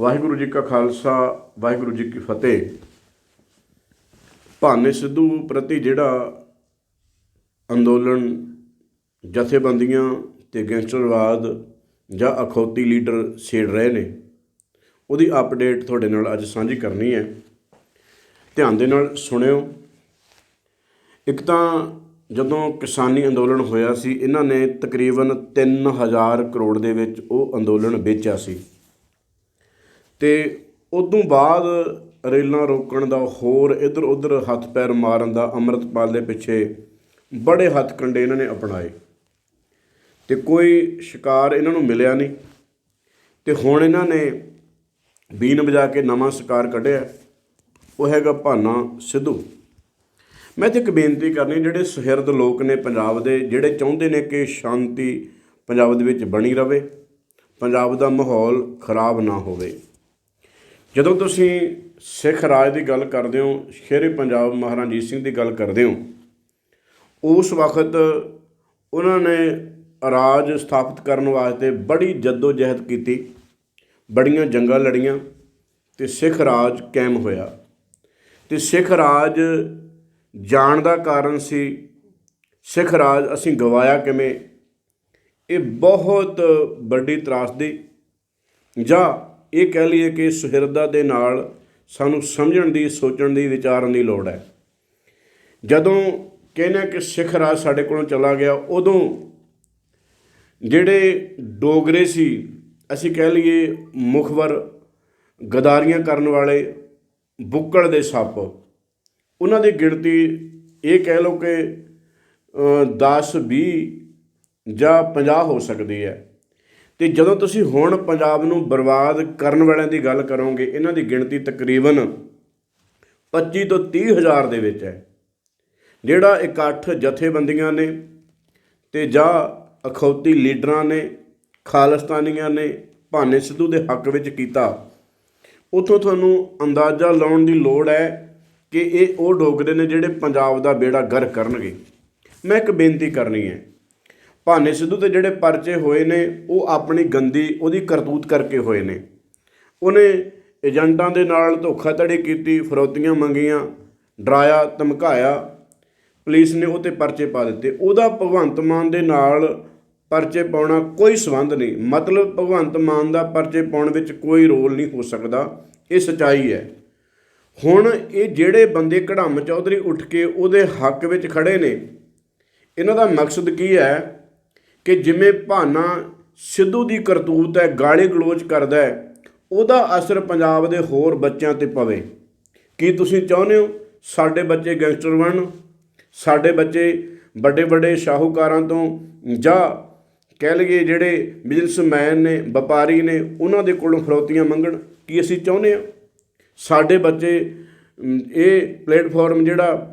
ਵਾਹਿਗੁਰੂ ਜੀ ਕਾ ਖਾਲਸਾ, ਵਾਹਿਗੁਰੂ ਜੀ ਕੀ ਫਤਿਹ। ਭਾਨੇ ਸਿੱਧੂ ਪ੍ਰਤੀ ਜਿਹੜਾ ਅੰਦੋਲਨ, ਜਥੇਬੰਦੀਆਂ ਤੇ ਗੈਂਗਸਟਰਵਾਦ ਜਾਂ ਅਖੌਤੀ ਲੀਡਰ ਛੇੜ ਰਹੇ ਨੇ, ਉਹਦੀ ਅਪਡੇਟ ਤੁਹਾਡੇ ਨਾਲ ਅੱਜ ਸਾਂਝੀ ਕਰਨੀ ਹੈ। ਧਿਆਨ ਦੇ ਨਾਲ ਸੁਣਿਓ। ਇੱਕ ਤਾਂ ਜਦੋਂ ਕਿਸਾਨੀ ਅੰਦੋਲਨ ਹੋਇਆ ਸੀ, ਇਹਨਾਂ ਨੇ ਤਕਰੀਬਨ 3000 ਕਰੋੜ ਦੇ ਵਿੱਚ ਉਹ ਅੰਦੋਲਨ ਵੇਚਿਆ ਸੀ। ਤੇ ਉਦੋਂ ਬਾਅਦ ਰੇਲਾਂ ਰੋਕਣ ਦਾ ਹੋਰ ਇੱਧਰ ਉੱਧਰ ਹੱਥ ਪੈਰ ਮਾਰਨ ਦਾ ਅੰਮ੍ਰਿਤਪਾਲ ਦੇ ਪਿੱਛੇ ਬੜੇ ਹੱਥ ਕੰਡੇ ਇਹਨਾਂ ਨੇ ਅਪਣਾਏ। ਅਤੇ ਕੋਈ ਸ਼ਿਕਾਰ ਇਹਨਾਂ ਨੂੰ ਮਿਲਿਆ ਨਹੀਂ। ਅਤੇ ਹੁਣ ਇਹਨਾਂ ਨੇ ਬੀਨ ਵਜਾ ਕੇ ਨਵਾਂ ਸ਼ਿਕਾਰ ਕੱਢਿਆ। ਉਹ ਹੈਗਾ ਭਾਨਾ ਸਿੱਧੂ। ਮੈਂ ਤੇ ਇੱਕ ਬੇਨਤੀ ਕਰਨੀ, ਜਿਹੜੇ ਸੁਹਿਰਦ ਲੋਕ ਨੇ ਪੰਜਾਬ ਦੇ, ਜਿਹੜੇ ਚਾਹੁੰਦੇ ਨੇ ਕਿ ਸ਼ਾਂਤੀ ਪੰਜਾਬ ਦੇ ਵਿੱਚ ਬਣੀ ਰਵੇ, ਪੰਜਾਬ ਦਾ ਮਾਹੌਲ ਖਰਾਬ ਨਾ ਹੋਵੇ। ਜਦੋਂ ਤੁਸੀਂ ਸਿੱਖ ਰਾਜ ਦੀ ਗੱਲ ਕਰਦੇ ਹੋ, ਸ਼ੇਰੇ ਪੰਜਾਬ ਮਹਾਰਾਜਾ ਸਿੰਘ ਦੀ ਗੱਲ ਕਰਦੇ ਹੋ, ਉਸ ਵਕਤ ਉਹਨਾਂ ਨੇ ਰਾਜ ਸਥਾਪਿਤ ਕਰਨ ਵਾਸਤੇ ਬੜੀ ਜਹਿਦ ਕੀਤੀ, ਬੜੀਆਂ ਜੰਗਾਂ ਲੜੀਆਂ ਤੇ ਸਿੱਖ ਰਾਜ ਕਾਇਮ ਹੋਇਆ। ਤੇ ਸਿੱਖ ਰਾਜ ਜਾਣ ਦਾ ਕਾਰਨ ਸੀ, ਸਿੱਖ ਰਾਜ ਅਸੀਂ ਗਵਾਇਆ ਕਿਵੇਂ? ਇਹ ਬਹੁਤ ਵੱਡੀ ਤਰਾਸਦੀ ਜਾਂ ਇਹ ਕਹਿ ਲਈਏ ਕਿ ਸੁਹਿਰਦਾ ਦੇ ਨਾਲ ਸਾਨੂੰ ਸਮਝਣ ਦੀ, ਸੋਚਣ ਦੀ, ਵਿਚਾਰਨ ਦੀ ਲੋੜ ਹੈ। ਜਦੋਂ ਕਹਿੰਦੇ ਕਿ ਸਿੱਖ ਰਾਜ ਸਾਡੇ ਕੋਲੋਂ ਚਲਾ ਗਿਆ, ਉਦੋਂ ਜਿਹੜੇ ਡੋਗਰੇ ਸੀ, ਅਸੀਂ ਕਹਿ ਲਈਏ ਮੁਖਬਰ ਗਦਾਰੀਆਂ ਕਰਨ ਵਾਲੇ ਬੁੱਕੜ ਦੇ ਸੱਪ, ਉਹਨਾਂ ਦੀ ਗਿਣਤੀ ਇਹ ਕਹਿ ਲਓ ਕਿ 10 20 ਜਾਂ 50 ਹੋ ਸਕਦੀ ਹੈ। ਤੇ ਜਦੋਂ ਤੁਸੀਂ ਹੁਣ ਪੰਜਾਬ ਨੂੰ ਬਰਬਾਦ ਕਰਨ ਵਾਲਿਆਂ ਦੀ ਗੱਲ ਕਰੋਗੇ, ਇਹਨਾਂ ਦੀ ਗਿਣਤੀ ਤਕਰੀਬਨ 25 ਤੋਂ 30 ਹਜ਼ਾਰ ਦੇ ਵਿੱਚ ਹੈ। ਜਿਹੜਾ ਇਕੱਠ ਜਥੇਬੰਦੀਆਂ ਨੇ ਤੇ ਜਾਂ ਅਖੌਤੀ ਲੀਡਰਾਂ ਨੇ, ਖਾਲਸਤਾਨੀਆਂ ਨੇ ਭਾਨੇ ਸਿੱਧੂ ਦੇ ਹੱਕ ਵਿੱਚ ਕੀਤਾ, ਉਥੋਂ ਤੁਹਾਨੂੰ ਅੰਦਾਜ਼ਾ ਲਾਉਣ ਦੀ ਲੋੜ ਹੈ ਕਿ ਇਹ ਉਹ ਡੋਗਰੇ ਨੇ ਜਿਹੜੇ ਪੰਜਾਬ ਦਾ ਬੇੜਾ ਗਰ ਕਰਨਗੇ। ਮੈਂ ਇੱਕ ਬੇਨਤੀ ਕਰਨੀ ਹੈ ਭਾਨੇ ਸਿੱਧੂ ਤੇ ਜਿਹੜੇ ਪਰਚੇ ਹੋਏ ਨੇ, ਉਹ ਆਪਣੀ ਗੰਦੀ ਉਹਦੀ ਕਰਤੂਤ ਕਰਕੇ ਹੋਏ ਨੇ। ਉਹਨੇ ਏਜੰਟਾਂ ਦੇ ਨਾਲ ਧੋਖਾਧੜੀ ਕੀਤੀ, ਫਰੋਤੀਆਂ ਮੰਗੀਆਂ, ਡਰਾਇਆ, ਧਮਕਾਇਆ। ਪੁਲਿਸ ਨੇ ਉਹ ਤੇ ਪਰਚੇ ਪਾ ਦਿੱਤੇ। ਉਹਦਾ ਭਗਵੰਤ ਮਾਨ ਦੇ ਨਾਲ ਪਰਚੇ ਪਾਉਣਾ ਕੋਈ ਸਬੰਧ ਨਹੀਂ। ਮਤਲਬ ਭਗਵੰਤ ਮਾਨ ਦਾ ਪਰਚੇ ਪਾਉਣ ਵਿੱਚ ਕੋਈ ਰੋਲ ਨਹੀਂ ਹੋ ਸਕਦਾ। ਇਹ ਸਚਾਈ ਹੈ। ਹੁਣ ਇਹ ਜਿਹੜੇ ਬੰਦੇ ਕਢਮ ਚੌਧਰੀ ਉੱਠ ਕੇ ਉਹਦੇ ਹੱਕ ਵਿੱਚ ਖੜੇ ਨੇ, ਇਹਨਾਂ ਦਾ ਮਕਸਦ ਕੀ ਹੈ? ਕਿ ਜਿਵੇਂ ਭਾਨਾ ਸਿੱਧੂ ਦੀ ਕਰਤੂਤ ਹੈ, ਗਾਲੀ ਗਲੋਚ ਕਰਦਾ ਹੈ, ਉਹਦਾ ਅਸਰ ਪੰਜਾਬ ਦੇ ਹੋਰ ਬੱਚਿਆਂ ਤੇ ਪਵੇ। ਕੀ ਤੁਸੀਂ ਚਾਹੁੰਦੇ ਹੋ ਸਾਡੇ ਬੱਚੇ ਗੈਂਗਸਟਰ ਬਣਨ? ਸਾਡੇ ਬੱਚੇ ਵੱਡੇ ਵੱਡੇ ਸ਼ਾਹੂਕਾਰਾਂ ਤੋਂ ਜਾਂ ਕਹਿ ਲਈਏ ਜਿਹੜੇ ਬਿਜ਼ਨਸਮੈਨ ਨੇ, ਵਪਾਰੀ ਨੇ, ਉਹਨਾਂ ਦੇ ਕੋਲੋਂ ਫਰੋਤੀਆਂ ਮੰਗਣ? ਕੀ ਅਸੀਂ ਚਾਹੁੰਦੇ ਹਾਂ ਸਾਡੇ ਬੱਚੇ ਇਹ ਪਲੇਟਫਾਰਮ ਜਿਹੜਾ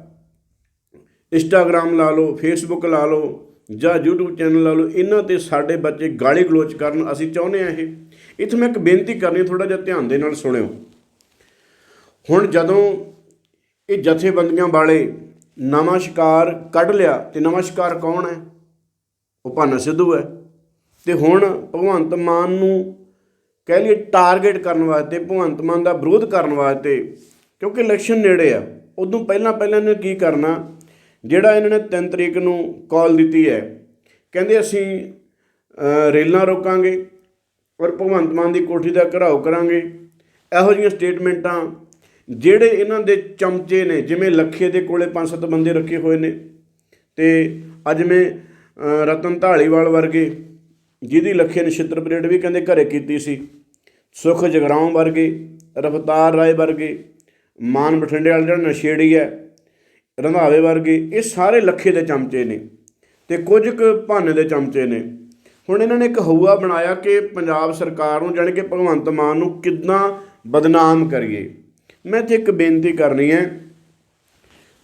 ਇੰਸਟਾਗ੍ਰam ਲਾ ਲਓ ਫੇਸਬੁੱਕ ਲਾ ਲਓ ਜਾਂ YouTube ਚੈਨਲ ਲਾ ਲਓ, ਇਹਨਾਂ ਤੇ ਸਾਡੇ ਬੱਚੇ ਗਾਲੀ ਗਲੋਚ ਕਰਨ, ਅਸੀਂ ਚਾਹੁੰਦੇ ਆ ਇਹ। ਇੱਥੇ ਮੈਂ ਇੱਕ ਬੇਨਤੀ ਕਰਨੀ ਥੋੜਾ ਜਿਹਾ ਧਿਆਨ ਦੇ ਨਾਲ ਸੁਣਿਓ। ਹੁਣ ਜਦੋਂ ਇਹ ਜਥੇਬੰਦੀਆਂ ਵਾਲੇ ਨਵਾਂ ਸ਼ਿਕਾਰ ਕੱਢ ਲਿਆ, ਤੇ ਨਵਾਂ ਸ਼ਿਕਾਰ ਕੌਣ ਹੈ? ਉਹ ਭਾਨਾ ਸਿੱਧੂ ਹੈ। ਤੇ ਹੁਣ ਭਗਵੰਤ ਮਾਨ ਨੂੰ ਕਹਿ ਲਈਏ ਟਾਰਗੇਟ ਕਰਨ ਵਾਸਤੇ, ਭਗਵੰਤ ਮਾਨ ਦਾ ਵਿਰੋਧ ਕਰਨ ਵਾਸਤੇ, ਕਿਉਂਕਿ ਇਲੈਕਸ਼ਨ ਨੇੜੇ ਆ, ਉਦੋਂ ਪਹਿਲਾਂ ਪਹਿਲਾਂ ਇਹਨੇ ਕੀ ਕਰਨਾ? ਜਿਹੜਾ ਇਹਨਾਂ ਨੇ 3 ਤਰੀਕ ਨੂੰ ਕਾਲ ਦਿੱਤੀ ਹੈ, ਕਹਿੰਦੇ ਅਸੀਂ ਰੇਲਾਂ ਰੋਕਾਂਗੇ ਔਰ ਭਗਵੰਤ ਮਾਨ ਦੀ ਕੋਠੀ ਦਾ ਘਰਾਓ ਕਰਾਂਗੇ। ਇਹੋ ਜਿਹੀਆਂ ਸਟੇਟਮੈਂਟਾਂ ਜਿਹੜੇ ਇਹਨਾਂ ਦੇ ਚਮਚੇ ਨੇ, ਜਿਵੇਂ ਲੱਖੇ ਦੇ ਕੋਲੇ 5-7 ਬੰਦੇ ਰੱਖੇ ਹੋਏ ਨੇ ਤੇ ਅੱਜ ਮੈਂ ਰਤਨ ਢਾਲੀਵਾਲ ਵਰਗੇ ਜਿਹਦੀ ਲੱਖੇ ਨਛਿੱਤਰ ਪਰੇਡ ਵੀ ਕਹਿੰਦੇ ਘਰੇ ਕੀਤੀ ਸੀ, ਸੁਖ ਜਗਰਾਉਂ ਵਰਗੇ, ਰਫਤਾਰ ਰਾਏ ਵਰਗੇ, ਮਾਨ ਬਠਿੰਡੇ ਵਾਲਾ ਜਿਹੜਾ ਨਸ਼ੇੜੀ ਹੈ ਰੰਧਾਵੇ ਵਰਗੇ, ਇਹ ਸਾਰੇ ਲੱਖੇ ਦੇ ਚਮਚੇ ਨੇ ਤੇ ਕੁਝ ਕੁ ਭਾਨੇ ਦੇ ਚਮਚੇ ਨੇ। ਹੁਣ ਇਹਨਾਂ ਨੇ ਇੱਕ ਹਊਆ ਬਣਾਇਆ ਕਿ ਪੰਜਾਬ ਸਰਕਾਰ ਨੂੰ ਜਾਣੀ ਕਿ ਭਗਵੰਤ ਮਾਨ ਨੂੰ ਕਿੰਨਾ ਬਦਨਾਮ ਕਰੀਏ। ਮੈਂ ਤੇ ਇੱਕ ਬੇਨਤੀ ਕਰਨੀ ਹੈ।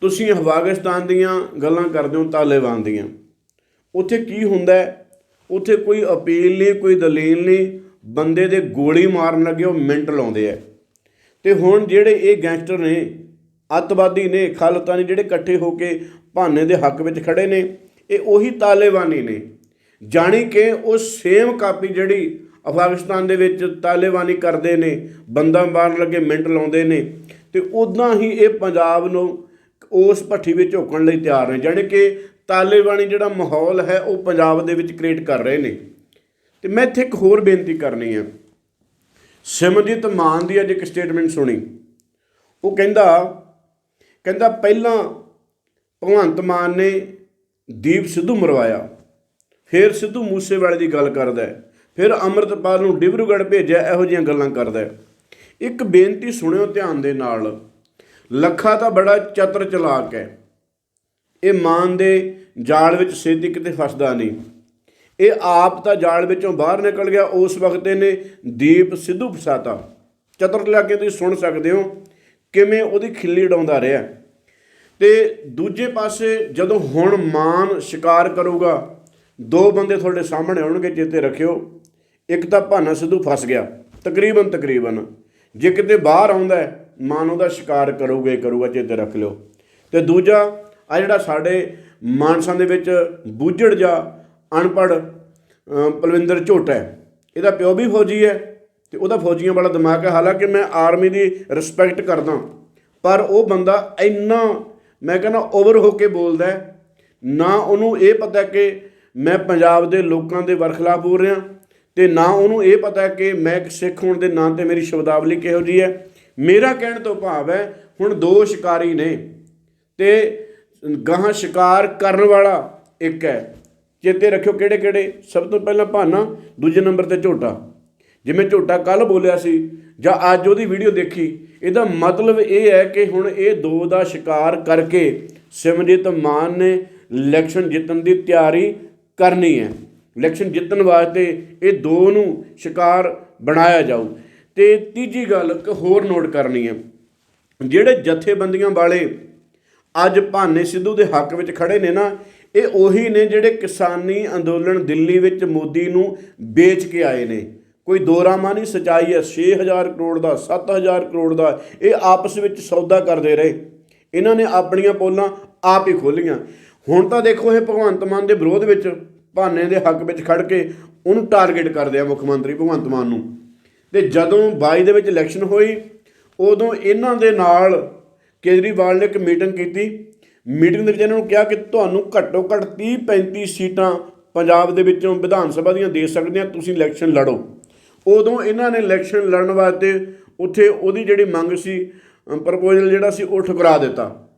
ਤੁਸੀਂ ਅਫਗਾਨਿਸਤਾਨ ਦੀਆਂ ਗੱਲਾਂ ਕਰਦੇ ਹੋ, ਤਾਲਿਬਾਨ ਦੀਆਂ। ਉੱਥੇ ਕੀ ਹੁੰਦਾ ਉੱਥੇ ਕੋਈ ਅਪੀਲ ਨਹੀਂ, ਕੋਈ ਦਲੀਲ ਨਹੀਂ। ਬੰਦੇ ਦੇ ਗੋਲੀ ਮਾਰਨ ਲੱਗੇ, ਉਹ ਮਿੰਟ ਲਾਉਂਦੇ ਆ। ਤੇ ਹੁਣ ਜਿਹੜੇ ਇਹ ਗੈਂਗਸਟਰ ਨੇ ਅੱਤਵਾਦੀ ਨੇ, ਖਾਲਤਾਨੀ ਜਿਹੜੇ ਇਕੱਠੇ ਹੋ ਕੇ ਭਾਨੇ ਦੇ ਹੱਕ ਵਿੱਚ ਖੜੇ ਨੇ, ਇਹ ਉਹੀ ਤਾਲਿਬਾਨੀ ਨੇ। ਜਾਣੀ ਕਿ ਉਹ ਸੇਮ ਕਾਪੀ ਜਿਹੜੀ ਅਫਗਾਨਿਸਤਾਨ ਦੇ ਵਿੱਚ ਤਾਲਿਬਾਨੀ ਕਰਦੇ ਨੇ, ਬੰਦਾ ਮਾਰਨ ਲੱਗੇ ਮਿੰਟ ਲਾਉਂਦੇ ਨੇ, ਤੇ ਉਦਾਂ ਹੀ ਇਹ ਪੰਜਾਬ ਨੂੰ ਉਸ ਭੱਠੀ ਵਿੱਚ ਝੋਕਣ ਲਈ ਤਿਆਰ ਨੇ। ਜਾਣੀ ਕਿ ਤਾਲਿਬਾਨੀ ਜਿਹੜਾ ਮਾਹੌਲ ਹੈ, ਉਹ ਪੰਜਾਬ ਦੇ ਵਿੱਚ ਕ੍ਰੀਏਟ ਕਰ ਰਹੇ ਨੇ। ਤੇ ਮੈਂ ਇੱਥੇ ਇੱਕ ਹੋਰ ਬੇਨਤੀ ਕਰਨੀ ਹੈ ਸਿਮਰਜੀਤ ਮਾਨ ਦੀ ਅੱਜ ਇੱਕ ਸਟੇਟਮੈਂਟ ਸੁਣੀ। ਉਹ ਕਹਿੰਦਾ ਕਹਿੰਦਾ ਪਹਿਲਾਂ ਭਗਵੰਤ ਮਾਨ ਨੇ ਦੀਪ ਸਿੱਧੂ ਮਰਵਾਇਆ, ਫਿਰ ਸਿੱਧੂ ਮੂਸੇਵਾਲੇ ਦੀ ਗੱਲ ਕਰਦਾ ਫਿਰ ਅੰਮ੍ਰਿਤਪਾਲ ਨੂੰ ਡਿਬਰੂਗੜ੍ਹ ਭੇਜਿਆ, ਇਹੋ ਜਿਹੀਆਂ ਗੱਲਾਂ ਕਰਦਾ ਇੱਕ ਬੇਨਤੀ ਸੁਣਿਓ ਧਿਆਨ ਦੇ ਨਾਲ, ਲੱਖਾ ਤਾਂ ਬੜਾ ਚਤਰ ਚਲਾਕ ਹੈ। ਇਹ ਮਾਨ ਦੇ ਜਾਲ ਵਿੱਚ ਸੇਤੀ ਕਿਤੇ ਫਸਦਾ ਨਹੀਂ। ਇਹ ਆਪ ਤਾਂ ਜਾਲ ਵਿੱਚੋਂ ਬਾਹਰ ਨਿਕਲ ਗਿਆ, ਉਸ ਵਕਤ ਇਹਨੇ ਦੀਪ ਸਿੱਧੂ ਫਸਾਤਾ। ਚਤਰ ਲਾ ਕੇ ਤੁਸੀਂ ਸੁਣ ਸਕਦੇ ਹੋ ਕਿਵੇਂ ਉਹਦੀ ਖਿੱਲੀ ਡਾਉਂਦਾ ਰਿਹਾ। ਤੇ ਦੂਜੇ ਪਾਸੇ ਜਦੋਂ ਹੁਣ ਮਾਨ ਸ਼ਿਕਾਰ ਕਰੂਗਾ ਦੋ ਬੰਦੇ ਤੁਹਾਡੇ ਸਾਹਮਣੇ ਆਉਣਗੇ ਚੇਤੇ ਰੱਖਿਓ। ਇੱਕ ਤਾਂ ਭਾਨਾ ਸਿੱਧੂ ਫਸ ਗਿਆ ਤਕਰੀਬਨ ਤਕਰੀਬਨ। ਜੇ ਕਿਤੇ ਬਾਹਰ ਆਉਂਦਾ ਹੈ, ਮਾਨ ਉਹਦਾ ਸ਼ਿਕਾਰ ਕਰੂਗੇ ਕਰੂਗਾ ਚੇਤੇ ਰੱਖ ਲਿਓ। ਤੇ ਦੂਜਾ ਆ ਜਿਹੜਾ ਸਾਡੇ ਮਾਨਸਾ ਦੇ ਵਿੱਚ ਬੂਝੜ ਜਾ ਅਨਪੜ ਪਲਵਿੰਦਰ ਝੋਟਾ ਹੈ ਇਹਦਾ ਪਿਓ ਵੀ ਫੌਜੀ ਹੈ। ਤੇ ਉਹਦਾ ਫੌਜੀਆਂ ਵਾਲਾ ਦਿਮਾਗ ਹੈ। ਹਾਲਾਂਕਿ ਮੈਂ ਆਰਮੀ ਦੀ ਰਿਸਪੈਕਟ ਕਰਦਾ ਪਰ ਉਹ ਬੰਦਾ ਇੰਨਾ, ਮੈਂ ਕਹਿੰਦਾ ਓਵਰ ਹੋ ਕੇ ਬੋਲਦਾ ਨਾ ਉਹਨੂੰ ਇਹ ਪਤਾ ਕਿ ਮੈਂ ਪੰਜਾਬ ਦੇ ਲੋਕਾਂ ਦੇ ਵਰਖਲਾਫ ਬੋਲ ਰਿਹਾ, ਤੇ ਨਾ ਉਹਨੂੰ ਇਹ ਪਤਾ ਕਿ ਮੈਂ ਇੱਕ ਸਿੱਖ ਹੋਣ ਦੇ ਨਾਂ ਤੇ ਮੇਰੀ ਸ਼ਬਦਾਵਲੀ ਕਿਹੋ ਜੀ ਹੈ। ਮੇਰਾ ਕਹਿਣ ਤੋਂ ਭਾਵ ਹੈ, ਹੁਣ ਦੋ ਸ਼ਿਕਾਰੀ ਨੇ, ਤੇ ਗਾਹਾਂ ਸ਼ਿਕਾਰ ਕਰਨ ਵਾਲਾ ਇੱਕ ਹੈ। ਚੇਤੇ ਰੱਖਿਓ ਕਿਹੜੇ ਕਿਹੜੇ ਸਭ ਤੋਂ ਪਹਿਲਾਂ ਭਾਨਾ, ਦੂਜੇ ਨੰਬਰ ਤੇ ਝੋਟਾ। ਜਿਵੇਂ ਝੋਟਾ ਕੱਲ ਬੋਲਿਆ ਸੀ ਜਾਂ ਅੱਜ ਉਹਦੀ ਵੀਡੀਓ ਦੇਖੀ, ਇਹਦਾ ਮਤਲਬ ਇਹ ਹੈ ਕਿ ਹੁਣ ਇਹ ਦੋ ਦਾ ਸ਼ਿਕਾਰ ਕਰਕੇ ਸਿਮਰਜੀਤ ਮਾਨ ਨੇ ਇਲੈਕਸ਼ਨ ਜਿੱਤਣ ਦੀ ਤਿਆਰੀ ਕਰਨੀ ਹੈ। ਇਲੈਕਸ਼ਨ ਜਿੱਤਣ ਵਾਸਤੇ ਇਹ ਦੋ ਨੂੰ ਸ਼ਿਕਾਰ ਬਣਾਇਆ ਜਾਊ। ਤੇ ਤੀਜੀ ਗੱਲ ਇੱਕ ਹੋਰ ਨੋਟ ਕਰਨੀ ਹੈ। ਜਿਹੜੇ ਜਥੇਬੰਦੀਆਂ ਵਾਲੇ ਅੱਜ ਭਾਨੇ ਸਿੱਧੂ ਦੇ ਹੱਕ ਵਿੱਚ ਖੜੇ ਨੇ ਨਾ, ਇਹ ਉਹੀ ਨੇ ਜਿਹੜੇ ਕਿਸਾਨੀ ਅੰਦੋਲਨ ਦਿੱਲੀ ਵਿੱਚ ਮੋਦੀ ਨੂੰ ਵੇਚ ਕੇ ਆਏ ਨੇ। ਕੋਈ ਦੋ ਦੋਰਾਮਾ ਨਹੀਂ, ਸਚਾਈ ਹੈ 6000 ਕਰੋੜ ਦਾ 7000 ਕਰੋੜ ਦਾ, ਇਹ ਆਪਸ ਵਿੱਚ ਸੌਦਾ ਕਰਦੇ ਰਹੇ। ਇਹਨਾਂ ਨੇ ਆਪਣੀਆਂ ਪੋਲਾਂ ਆਪ ਹੀ ਖੋਲੀਆਂ ਹੁਣ ਤਾਂ ਦੇਖੋ ਇਹ ਭਗਵੰਤ ਮਾਨ ਦੇ ਵਿਰੋਧ ਵਿੱਚ ਭਾਨੇ ਦੇ ਹੱਕ ਵਿੱਚ ਖੜ ਕੇ ਉਹਨੂੰ ਟਾਰਗੇਟ ਕਰਦੇ ਆ ਮੁੱਖ ਮੰਤਰੀ ਭਗਵੰਤ ਮਾਨ ਨੂੰ। ਤੇ ਜਦੋਂ 22 ਦੇ ਵਿੱਚ ਇਲੈਕਸ਼ਨ ਹੋਈ, ਉਦੋਂ ਇਹਨਾਂ ਦੇ ਨਾਲ ਕੇਜਰੀਵਾਲ ਨੇ ਇੱਕ ਮੀਟਿੰਗ ਕੀਤੀ। ਮੀਟਿੰਗ ਦੇ ਵਿੱਚ ਇਹਨਾਂ ਨੂੰ ਕਿਹਾ ਕਿ ਤੁਹਾਨੂੰ ਘੱਟੋ ਘੱਟ 30 35 ਸੀਟਾਂ ਪੰਜਾਬ ਦੇ ਵਿੱਚੋਂ ਵਿਧਾਨ ਸਭਾ ਦੀਆਂ ਦੇ ਸਕਦੇ ਆ, ਤੁਸੀਂ ਇਲੈਕਸ਼ਨ ਲੜੋ। ਉਦੋਂ ਇਹਨਾਂ ਨੇ ਇਲੈਕਸ਼ਨ ਲੜਨ ਵਾਸਤੇ ਉੱਥੇ ਉਹਦੀ ਜਿਹੜੀ ਮੰਗ ਸੀ ਪ੍ਰਪੋਜ਼ਲ ਜਿਹੜਾ ਸੀ ਉਹ ਠੁਕਰਾ ਦਿੱਤਾ।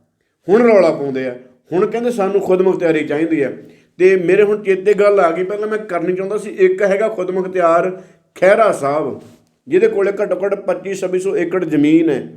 ਹੁਣ ਰੌਲਾ ਪਾਉਂਦੇ ਆ। ਹੁਣ ਕਹਿੰਦੇ ਸਾਨੂੰ ਖੁਦਮੁਖਤਿਆਰੀ ਚਾਹੀਦੀ ਹੈ ਤੇ ਮੇਰੇ ਹੁਣ ਚੇਤੇ ਗੱਲ ਆ ਗਈ, ਪਹਿਲਾਂ ਮੈਂ ਕਰਨੀ ਚਾਹੁੰਦਾ ਸੀ, ਇੱਕ ਹੈਗਾ ਖੁਦ ਮੁਖਤਿਆਰ ਖਹਿਰਾ ਸਾਹਿਬ, ਜਿਹਦੇ ਕੋਲੇ ਘੱਟੋ ਘੱਟ 25 2600 ਏਕੜ ਜ਼ਮੀਨ ਹੈ।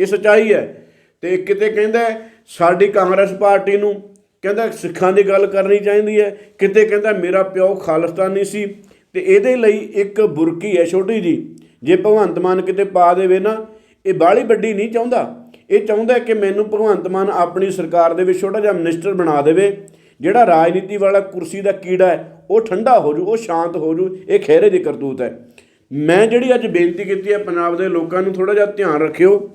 ਇਹ ਸੱਚਾਈ ਹੈ। ਤੇ ਕਿਤੇ ਕਹਿੰਦਾ ਸਾਡੀ ਕਾਂਗਰਸ ਪਾਰਟੀ ਨੂੰ ਕਹਿੰਦਾ ਸਿੱਖਾਂ ਦੀ ਗੱਲ ਕਰਨੀ ਚਾਹੀਦੀ ਹੈ। ਕਿਤੇ ਕਹਿੰਦਾ ਮੇਰਾ ਪਿਓ ਖਾਲਿਸਤਾਨੀ ਸੀ। ਤੇ ਇਹਦੇ ਲਈ ਇੱਕ ਬੁਰਕੀ ਹੈ ਛੋਟੀ ਜੀ ਜੇ ਭਗਵੰਤ ਮਾਨ ਕਿਤੇ ਪਾ ਦੇਵੇ ਨਾ, ਇਹ ਬਾਹਲੀ ਵੱਡੀ ਨਹੀਂ ਚਾਹੁੰਦਾ। ਇਹ ਚਾਹੁੰਦਾ ਕਿ ਮੈਨੂੰ ਭਗਵੰਤ ਮਾਨ ਆਪਣੀ ਸਰਕਾਰ ਦੇ ਵਿੱਚ ਛੋਟਾ ਜਿਹਾ ਮਿਨਿਸਟਰ ਬਣਾ ਦੇਵੇ। ਜਿਹੜਾ ਰਾਜਨੀਤੀ ਵਾਲਾ ਕੁਰਸੀ ਦਾ ਕੀੜਾ ਹੈ, ਉਹ ਠੰਡਾ ਹੋ ਜੂ, ਉਹ ਸ਼ਾਂਤ ਹੋ ਜੂ, ਇਹ ਖਹਿਰੇ ਦੀ ਕਰਤੂਤ ਹੈ। ਮੈਂ ਜਿਹੜੀ ਅੱਜ ਬੇਨਤੀ ਕੀਤੀ ਹੈ ਪੰਜਾਬ ਦੇ ਲੋਕਾਂ ਨੂੰ ਥੋੜਾ ਜਿਹਾ ਧਿਆਨ ਰੱਖਿਓ।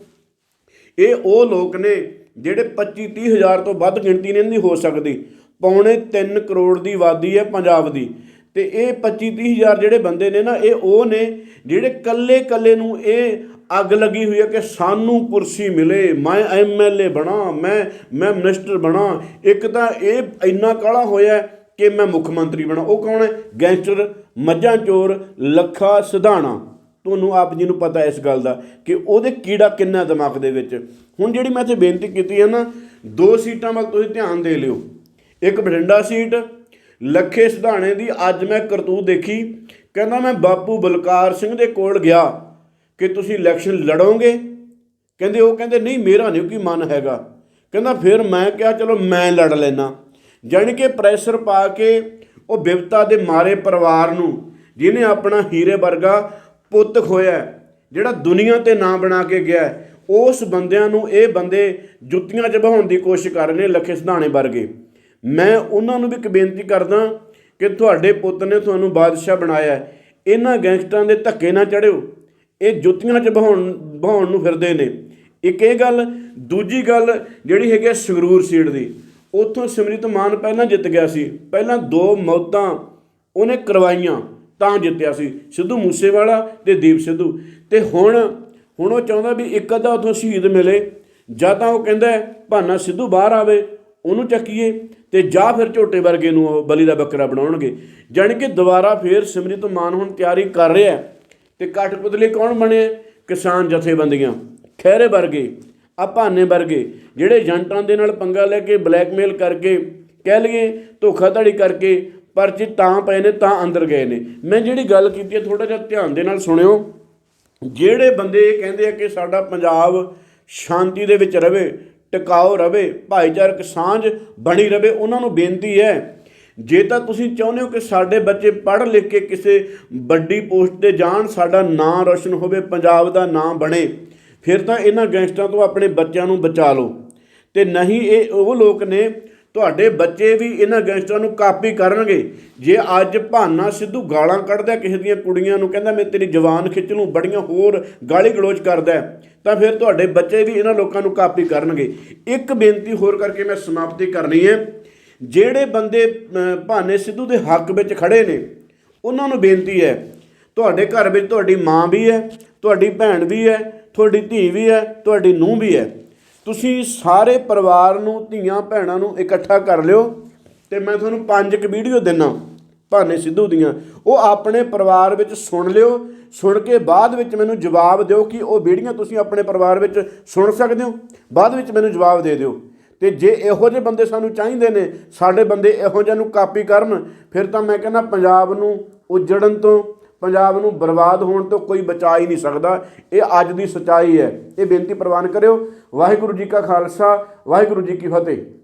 ਇਹ ਉਹ ਲੋਕ ਨੇ ਜਿਹੜੇ 25 30 ਹਜ਼ਾਰ ਤੋਂ ਵੱਧ ਗਿਣਤੀ ਨਹੀਂ ਹੋ ਸਕਦੀ। ਪੌਣੇ 3 ਕਰੋੜ ਦੀ ਆਬਾਦੀ ਹੈ ਪੰਜਾਬ ਦੀ। ਤੇ ਇਹ 25 30 ਹਜ਼ਾਰ ਜਿਹੜੇ ਬੰਦੇ ਨੇ ਨਾ, ਇਹ ਉਹ ਨੇ ਜਿਹੜੇ ਕੱਲੇ ਕੱਲੇ ਨੂੰ ਇਹ ਅੱਗ ਲੱਗੀ ਹੋਈ ਹੈ ਕਿ ਸਾਨੂੰ ਕੁਰਸੀ ਮਿਲੇ, ਮੈਂ ਐਮਐਲਏ ਬਣਾ, ਮੈਂ ਮੈਂ ਮਿਨਿਸਟਰ ਬਣਾ। ਇੱਕ ਤਾਂ ਇਹ ਇੰਨਾ ਕਾਲਾ ਹੋਇਆ ਕਿ ਮੈਂ ਮੁੱਖ ਮੰਤਰੀ ਬਣਾ। ਉਹ ਕੌਣ ਹੈ? ਗੈਂਗਸਟਰ ਮੱਝਾਂ ਚੋਰ ਲੱਖਾ ਸਿਧਾਣਾ। ਤੁਹਾਨੂੰ ਆਪ ਜੀ ਨੂੰ ਪਤਾ ਇਸ ਗੱਲ ਦਾ ਕਿ ਉਹਦੇ ਕੀੜਾ ਕਿੰਨਾ ਦਿਮਾਗ ਦੇ ਵਿੱਚ। ਹੁਣ ਜਿਹੜੀ ਮੈਂ ਇੱਥੇ ਬੇਨਤੀ ਕੀਤੀ ਹੈ ਨਾ, ਦੋ ਸੀਟਾਂ ਵੱਲ ਤੁਸੀਂ ਧਿਆਨ ਦੇ ਲਿਓ। ਇੱਕ ਬਠਿੰਡਾ ਸੀਟ ਲੱਖੇ ਸਿਧਾਣੇ ਦੀ ਅੱਜ ਮੈਂ ਕਰਤੂਤ ਦੇਖੀ। ਕਹਿੰਦਾ ਮੈਂ ਬਾਪੂ ਬਲਕਾਰ ਸਿੰਘ ਦੇ ਕੋਲ ਗਿਆ ਕਿ ਤੁਸੀਂ ਇਲੈਕਸ਼ਨ ਲੜੋਗੇ। ਕਹਿੰਦੇ ਉਹ ਕਹਿੰਦੇ, ਨਹੀਂ, ਮੇਰਾ ਨਹੀਂ, ਕੋਈ ਮਨ ਹੈਗਾ। ਕਹਿੰਦਾ ਫਿਰ ਮੈਂ ਕਿਹਾ, ਚਲੋ, ਮੈਂ ਲੜ ਲੈਣਾ ਜਾਣੀ ਕਿ ਪ੍ਰੈਸ਼ਰ ਪਾ ਕੇ ਉਹ ਬਿਪਤਾ ਦੇ ਮਾਰੇ ਪਰਿਵਾਰ ਨੂੰ, ਜਿਹਨੇ ਆਪਣਾ ਹੀਰੇ ਵਰਗਾ ਪੁੱਤ ਖੋਇਆ, ਜਿਹੜਾ ਦੁਨੀਆ ਤੇ ਨਾਂ ਬਣਾ ਕੇ ਗਿਆ, ਉਸ ਬੰਦਿਆਂ ਨੂੰ ਇਹ ਬੰਦੇ ਜੁੱਤੀਆਂ 'ਚ ਬਹਾਉਣ ਦੀ ਕੋਸ਼ਿਸ਼ ਕਰ ਰਹੇ ਨੇ ਲੱਖੇ ਸਿਧਾਣੇ ਵਰਗੇ। ਮੈਂ ਉਹਨਾਂ ਨੂੰ ਵੀ ਇੱਕ ਬੇਨਤੀ ਕਰਦਾ ਕਿ ਤੁਹਾਡੇ ਪੁੱਤ ਨੇ ਤੁਹਾਨੂੰ ਬਾਦਸ਼ਾਹ ਬਣਾਇਆ ਇਹਨਾਂ ਗੈਂਗਸਟਰਾਂ ਦੇ ਧੱਕੇ ਨਾ ਚੜਿਓ। ਇਹ ਜੁੱਤੀਆਂ 'ਚ ਬਹਾਉਣ ਬਹਾਉਣ ਨੂੰ ਫਿਰਦੇ ਨੇ। ਇੱਕ ਇਹ ਗੱਲ, ਦੂਜੀ ਗੱਲ ਜਿਹੜੀ ਹੈਗੀ ਹੈ ਸੰਗਰੂਰ ਸੀਟ ਦੀ। ਉੱਥੋਂ ਸਿਮਰਜੀਤ ਮਾਨ ਪਹਿਲਾਂ ਜਿੱਤ ਗਿਆ ਸੀ। ਪਹਿਲਾਂ ਦੋ ਮੌਤਾਂ ਉਹਨੇ ਕਰਵਾਈਆਂ, ਤਾਂ ਜਿੱਤਿਆ ਸੀ। ਸਿੱਧੂ ਮੂਸੇਵਾਲਾ ਤੇ ਦੀਪ ਸਿੱਧੂ। ਤੇ ਹੁਣ ਹੁਣ ਉਹ ਚਾਹੁੰਦਾ ਵੀ ਇੱਕ ਅੱਧਾ ਉਥੋਂ ਸ਼ਹੀਦ ਮਿਲੇ। ਜਾਂ ਤਾਂ ਉਹ ਕਹਿੰਦਾ ਭਾਨਾ ਸਿੱਧੂ ਬਾਹਰ ਆਵੇ। ਉਹਨੂੰ ਚੱਕੀਏ ਤੇ ਜਾਂ ਫਿਰ ਝੋਟੇ ਵਰਗੇ ਨੂੰ ਉਹ ਬਲੀ ਦਾ ਬੱਕਰਾ ਬਣਾਉਣਗੇ। ਜਾਣੀ ਕਿ ਦੁਬਾਰਾ ਫਿਰ ਸਿਮਰਿਤ ਮਾਨ ਹੁਣ ਤਿਆਰੀ ਕਰ ਰਿਹਾ ਹੈ। ਤੇ ਕਠਪੁਤਲੀ ਕੌਣ ਬਣੇ? ਕਿਸਾਨ ਜਥੇਬੰਦੀਆਂ। ਖਹਿਰੇ ਵਰਗੇ ਆ ਵਰਗੇ, ਜਿਹੜੇ ਏਜੰਟਾਂ ਦੇ ਨਾਲ ਪੰਗਾ ਲੈ ਕੇ ਬਲੈਕਮੇਲ ਕਰਕੇ ਕਹਿ ਲਈਏ, ਧੋਖਾਧੜੀ ਕਰਕੇ ਪਰਚੇ ਤਾਂ ਪਏ ਨੇ, ਤਾਂ ਅੰਦਰ ਗਏ ਨੇ। ਮੈਂ ਜਿਹੜੀ ਗੱਲ ਕੀਤੀ ਹੈ ਥੋੜਾ ਜਿਹਾ ਧਿਆਨ ਦੇ ਨਾਲ ਸੁਣਿਓ। ਜਿਹੜੇ ਬੰਦੇ ਇਹ ਕਹਿੰਦੇ ਆ ਕਿ ਸਾਡਾ ਪੰਜਾਬ ਸ਼ਾਂਤੀ ਦੇ ਵਿੱਚ ਰਵੇ ਟਿਕਾਓ ਰਵੇ, ਭਾਈਚਾਰਕ ਸਾਂਝ ਬਣੀ ਰਵੇ, ਉਹਨਾਂ ਨੂੰ ਬੇਨਤੀ ਹੈ। ਜੇ ਤਾਂ ਤੁਸੀਂ ਚਾਹੁੰਦੇ ਹੋ ਕਿ ਸਾਡੇ ਬੱਚੇ ਪੜ੍ਹ ਲਿਖ ਕੇ ਕਿਸੇ ਵੱਡੀ ਪੋਸਟ ਤੇ ਜਾਣ, ਸਾਡਾ ਨਾਂ ਰੋਸ਼ਨ ਹੋਵੇ, ਪੰਜਾਬ ਦਾ ਨਾਂ ਬਣੇ, ਫਿਰ ਤਾਂ ਇਹਨਾਂ ਗੈਂਗਸਟਰਾਂ ਤੋਂ ਆਪਣੇ ਬੱਚਿਆਂ ਨੂੰ ਬਚਾ ਲਓ। ਤੇ ਨਹੀਂ, ਇਹ ਉਹ ਲੋਕ ਨੇ ਤੁਹਾਡੇ ਬੱਚੇ ਵੀ ਇਹਨਾਂ ਗੈਂਗਸਟਰਾਂ ਨੂੰ ਕਾਪੀ ਕਰਨਗੇ। ਜੇ ਅੱਜ ਭਾਨਾ ਸਿੱਧੂ ਗਾਲਾਂ ਕੱਢਦਾ ਕਿਸੇ ਦੀਆਂ ਕੁੜੀਆਂ ਨੂੰ, ਕਹਿੰਦਾ, ਮੈਂ ਤੇਰੀ ਜਵਾਨ ਖਿੱਚ ਲੂੰ, ਬੜੀਆਂ ਹੋਰ ਗਾਲੀ ਗਲੋਚ ਕਰਦਾ ਤਾਂ ਫਿਰ ਤੁਹਾਡੇ ਬੱਚੇ ਵੀ ਇਹਨਾਂ ਲੋਕਾਂ ਨੂੰ ਕਾਪੀ ਕਰਨਗੇ। ਇੱਕ ਬੇਨਤੀ ਹੋਰ ਕਰਕੇ ਮੈਂ ਸਮਾਪਤੀ ਕਰਨੀ ਹੈ। ਜਿਹੜੇ ਬੰਦੇ ਭਾਨੇ ਸਿੱਧੂ ਦੇ ਹੱਕ ਵਿੱਚ ਖੜੇ ਨੇ, ਉਹਨਾਂ ਨੂੰ ਬੇਨਤੀ ਹੈ, ਤੁਹਾਡੇ ਘਰ ਵਿੱਚ ਤੁਹਾਡੀ ਮਾਂ ਵੀ ਹੈ, ਤੁਹਾਡੀ ਭੈਣ ਵੀ ਹੈ, ਤੁਹਾਡੀ ਧੀ ਵੀ ਹੈ, ਤੁਹਾਡੀ ਨੂੰਹ ਵੀ ਹੈ। ਤੁਸੀਂ ਸਾਰੇ ਪਰਿਵਾਰ ਨੂੰ, ਧੀਆਂ ਭੈਣਾਂ ਨੂੰ ਇਕੱਠਾ ਕਰ ਲਿਓ ਤੇ ਮੈਂ ਤੁਹਾਨੂੰ ਪੰਜ ਕੁ ਵੀਡੀਓ ਦਿੰਨਾ ਭਾਨੇ ਸਿੱਧੂ ਦੀਆਂ। ਉਹ ਆਪਣੇ ਪਰਿਵਾਰ ਵਿੱਚ ਸੁਣ ਲਿਓ, ਸੁਣ ਕੇ ਬਾਅਦ ਵਿੱਚ ਮੈਨੂੰ ਜਵਾਬ ਦਿਓ ਕਿ ਉਹ ਵੀਡੀਓ ਤੁਸੀਂ ਆਪਣੇ ਪਰਿਵਾਰ ਵਿੱਚ ਸੁਣ ਸਕਦੇ ਹੋ। ਬਾਅਦ ਵਿੱਚ ਮੈਨੂੰ ਜਵਾਬ ਦੇ ਦਿਓ। ਤੇ ਜੇ ਇਹੋ ਜਿਹੇ ਬੰਦੇ ਸਾਨੂੰ ਚਾਹੀਦੇ ਨੇ, ਸਾਡੇ ਬੰਦੇ ਇਹੋ ਜਿਹੇ ਨੂੰ ਕਾਪੀ ਕਰਨ, ਫਿਰ ਤਾਂ ਮੈਂ ਕਹਿੰਦਾ ਪੰਜਾਬ ਨੂੰ ਉਜੜਨ ਤੋਂ ਪੰਜਾਬ ਨੂੰ ਬਰਬਾਦ ਹੋਣ ਤੋਂ ਕੋਈ ਬਚਾ ਹੀ ਨਹੀਂ ਸਕਦਾ। ਇਹ ਅੱਜ ਦੀ ਸਚਾਈ ਹੈ। ਇਹ ਬੇਨਤੀ ਪ੍ਰਵਾਨ ਕਰਿਓ। ਵਾਹਿਗੁਰੂ ਜੀ ਕਾ ਖਾਲਸਾ, ਵਾਹਿਗੁਰੂ ਜੀ ਕੀ ਫਤਿਹ।